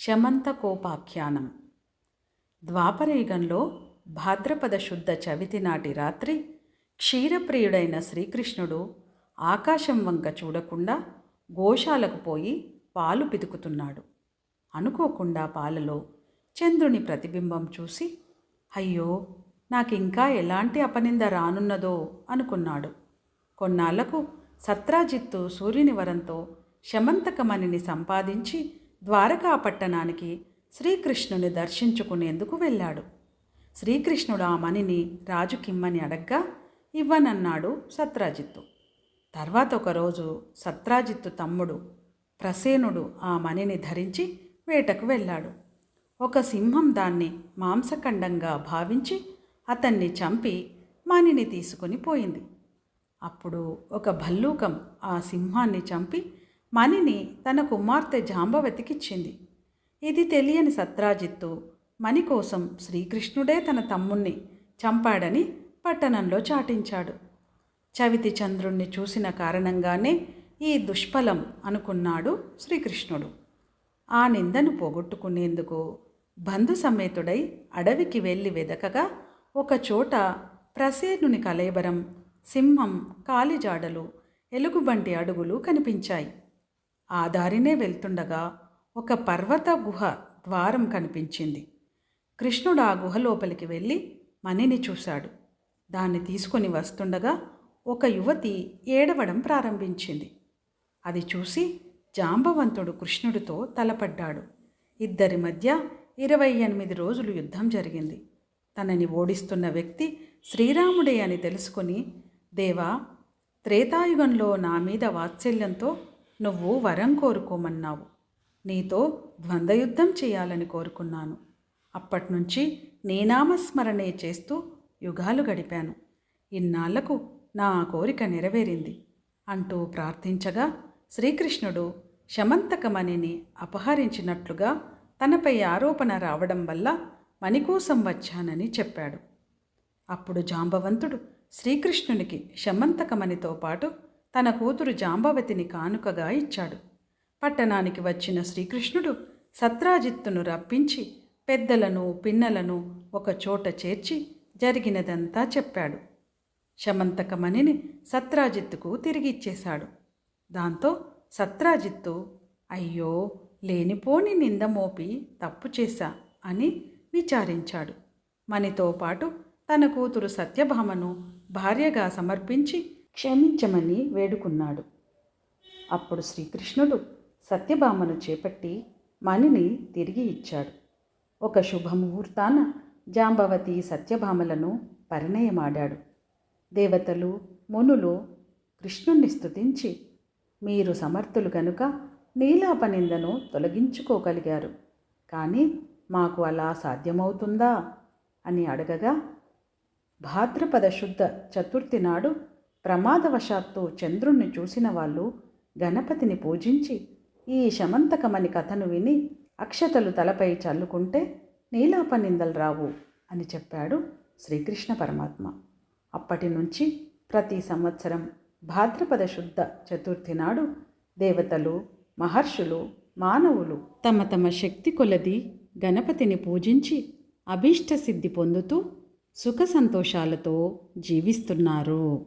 శమంతకోపాఖ్యానం ద్వాపరయుగంలో భాద్రపద శుద్ధ చవితి నాటి రాత్రి క్షీరప్రియుడైన శ్రీకృష్ణుడు ఆకాశం వంక చూడకుండా గోశాలకు పోయి పాలు పితుకుతున్నాడు. అనుకోకుండా పాలలో చంద్రుని ప్రతిబింబం చూసి అయ్యో నాకింకా ఎలాంటి అపనింద రానున్నదో అనుకున్నాడు. కొన్నాళ్ళకు సత్రాజిత్తు సూర్యుని వరంతో శమంతకమణిని సంపాదించి ద్వారకా పట్టణానికి శ్రీకృష్ణుని దర్శించుకునేందుకు వెళ్ళాడు. శ్రీకృష్ణుడు ఆ మణిని రాజుకిమ్మని అడగ్గా ఇవ్వనన్నాడు సత్రాజిత్తు. తర్వాత ఒకరోజు సత్రాజిత్తు తమ్ముడు ప్రసేనుడు ఆ మణిని ధరించి వేటకు వెళ్ళాడు. ఒక సింహం దాన్ని మాంసఖండంగా భావించి అతన్ని చంపి మణిని తీసుకుని పోయింది. అప్పుడు ఒక భల్లూకం ఆ సింహాన్ని చంపి మణిని తన కుమార్తె జాంబవతికిచ్చింది ఇది తెలియని సత్రాజిత్తు మణి కోసం శ్రీకృష్ణుడే తన తమ్ముణ్ణి చంపాడని పట్టణంలో చాటించాడు. చవితి చంద్రుణ్ణి చూసిన కారణంగానే ఈ దుష్ఫలం అనుకున్నాడు శ్రీకృష్ణుడు. ఆ నిందను పోగొట్టుకునేందుకు బంధు సమేతుడై అడవికి వెళ్ళి వెదకగా ఒకచోట ప్రసేనుని కలేబరం సింహం కాలిజాడలు ఎలుగుబంటి అడుగులు కనిపించాయి. ఆ దారినే వెళ్తుండగా ఒక పర్వత గుహ ద్వారం కనిపించింది. కృష్ణుడు ఆ గుహ లోపలికి వెళ్ళి మణిని చూశాడు. దాన్ని తీసుకొని వస్తుండగా ఒక యువతి ఏడవడం ప్రారంభించింది. అది చూసి జాంబవంతుడు కృష్ణుడితో తలపడ్డాడు. ఇద్దరి మధ్య ఇరవై ఎనిమిది రోజులు యుద్ధం జరిగింది. తనని ఓడిస్తున్న వ్యక్తి శ్రీరాముడే అని తెలుసుకొని దేవా త్రేతాయుగంలో నా మీద వాత్సల్యంతో నువ్వు వరం కోరుకోమన్నావు. నీతో ద్వంద్వయుద్ధం చేయాలని కోరుకున్నాను. అప్పట్నుంచి నేనామస్మరణే చేస్తూ యుగాలు గడిపాను. ఇన్నాళ్ళకు నా కోరిక నెరవేరింది. అంటూ ప్రార్థించగా శ్రీకృష్ణుడు శమంతకమణిని అపహరించినట్లుగా తనపై ఆరోపణ రావడం వల్ల మణి కోసం వచ్చానని చెప్పాడు. అప్పుడు జాంబవంతుడు శ్రీకృష్ణునికి శమంతకమణితో పాటు తన కూతురు జాంబవతిని కానుకగా ఇచ్చాడు. పట్టణానికి వచ్చిన శ్రీకృష్ణుడు సత్రాజిత్తును రప్పించి పెద్దలను పిన్నలను ఒక చోట చేర్చి జరిగినదంతా చెప్పాడు. శమంతకమణిని సత్రాజిత్తుకు తిరిగిచ్చేశాడు దాంతో సత్రాజిత్తు అయ్యో లేనిపోని నింద మోపి తప్పు చేశా అని విచారించాడు. మణితో పాటు తన కూతురు సత్యభామను భార్యగా సమర్పించి క్షమించమని వేడుకున్నాడు. అప్పుడు శ్రీకృష్ణుడు సత్యభామను చేపట్టి మణిని తిరిగి ఇచ్చాడు. ఒక శుభముహూర్తాన జాంబవతి సత్యభామలను పరిణయమాడాడు. దేవతలు మునులు కృష్ణుణ్ణి స్తుతించి మీరు సమర్థులు కనుక నీలాపనిందను తొలగించుకోగలిగారు కానీ మాకు అలా సాధ్యమవుతుందా? అని అడగగా భాద్రపద శుద్ధ చతుర్థి నాడు ప్రమాదవశాత్తు చంద్రుణ్ణి చూసిన వాళ్ళు గణపతిని పూజించి ఈ శమంతకమని కథను విని అక్షతలు తలపై చల్లుకుంటే నీలాపనిందలు రావు అని చెప్పాడు శ్రీకృష్ణ పరమాత్మ. అప్పటి నుంచి ప్రతి సంవత్సరం భాద్రపద శుద్ధ చతుర్థి నాడు దేవతలు మహర్షులు మానవులు తమ తమ శక్తి కొలది గణపతిని పూజించి అభీష్ట సిద్ధి పొందుతూ సుఖ సంతోషాలతో జీవిస్తున్నారు.